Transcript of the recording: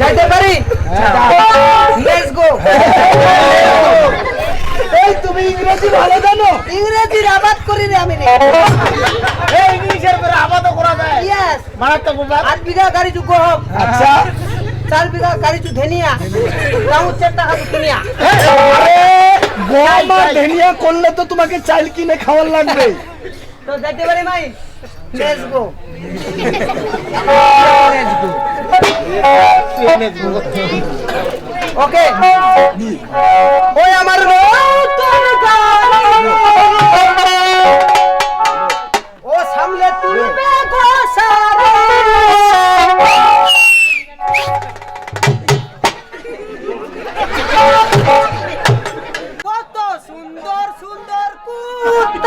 যাইতে পারি? Let's go এই তুমি ইংরেজি ভালো জানো? ইংরেজি আবাদ করি রে আমি এই ইংলিশের করে আবাদও করা যায়। ইয়েস মারাত্মক ব্যাপার আট বিঘা গাড়ি চু গহম আচ্ছা। চার বিঘা গাড়ি চু ধেনিয়া। তাও চার টাকা চু কিনিয়া আরে গম করলে তো তোমাকে চাল কিনে খাওয়ার লাগবে। তো যাইতে পারি মাই লেটস গো ওকে। ও সামলে তুলবে কত সুন্দর সুন্দর কুট।